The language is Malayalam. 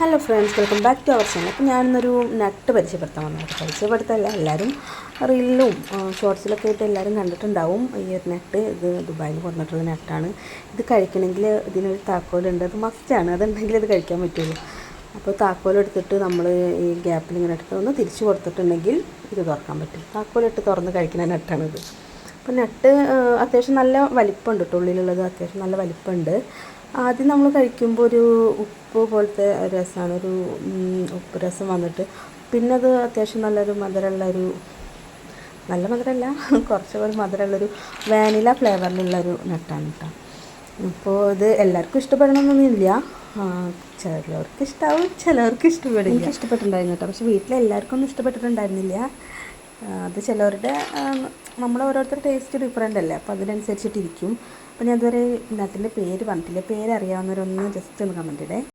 Hello friends welcome back to our channel അപ്പോൾ ഞാനിന്നൊരു നട്ട് പരിചയപ്പെടുത്താൻ വന്നത് പരിചയപ്പെടുത്തല്ല എല്ലാവരും റീലിലും ഷോർട്സിലൊക്കെ ആയിട്ട് എല്ലാവരും കണ്ടിട്ടുണ്ടാവും. ഈ ഒരു നട്ട് ഇത് ദുബായിൽ കൊണ്ടിട്ടുള്ള നട്ടാണ് ഇത് കഴിക്കണമെങ്കിൽ ഇതിനൊരു താക്കോലുണ്ട്. അത് മസ്റ്റാണ് അതുണ്ടെങ്കിൽ അത് കഴിക്കാൻ പറ്റുള്ളൂ. അപ്പോൾ താക്കോലെടുത്തിട്ട് നമ്മൾ ഈ ഗ്യാപ്പിൽ ഇങ്ങനെ എടുത്ത് ഒന്ന് തിരിച്ചു കൊടുത്തിട്ടുണ്ടെങ്കിൽ ഇത് തുറക്കാൻ പറ്റും. താക്കോലിട്ട് തുറന്ന് കഴിക്കുന്ന നട്ടാണിത് അപ്പോൾ നട്ട് അത്യാവശ്യം നല്ല വലിപ്പമുണ്ട്. ഉള്ളിലുള്ളത് അത്യാവശ്യം നല്ല വലിപ്പമുണ്ട്. ആദ്യം നമ്മൾ കഴിക്കുമ്പോൾ ഒരു ഉപ്പ് പോലത്തെ രസമാണ് ഒരു ഉപ്പ് രസം വന്നിട്ട്. പിന്നെ അത് അത്യാവശ്യം നല്ലൊരു മധുരമുള്ളൊരു നല്ല മധുരമല്ല കുറച്ച് ഒരു മധുരമുള്ളൊരു വാനില ഫ്ലേവറിലുള്ളൊരു നട്ടാണ് കേട്ടോ അപ്പോൾ ഇത് എല്ലാവർക്കും ഇഷ്ടപ്പെടണമെന്നൊന്നുമില്ല ചിലവർക്ക് ഇഷ്ടമാവും ചിലവർക്ക് ഇഷ്ടപ്പെടില്ല ഇഷ്ടപ്പെട്ടിട്ടുണ്ടായിരുന്നു കേട്ടോ പക്ഷേ വീട്ടിലെ എല്ലാവർക്കും ഒന്നും ഇഷ്ടപ്പെട്ടിട്ടുണ്ടായിരുന്നില്ല. അത് ചിലവരുടെ നമ്മൾ ഓരോരുത്തരുടെ ടേസ്റ്റ് ഡിഫറെന്റ് അല്ലേ? അപ്പോൾ അതിനനുസരിച്ചിട്ടിരിക്കും. അപ്പോൾ ഞാൻ ഇതുവരെ നട്ടിന്റെ പേര് പറഞ്ഞിട്ടില്ല. പേര് അറിയാവുന്നവരൊന്ന് ജസ്റ്റ് ഒന്ന് കമന്റ് ഇടേ.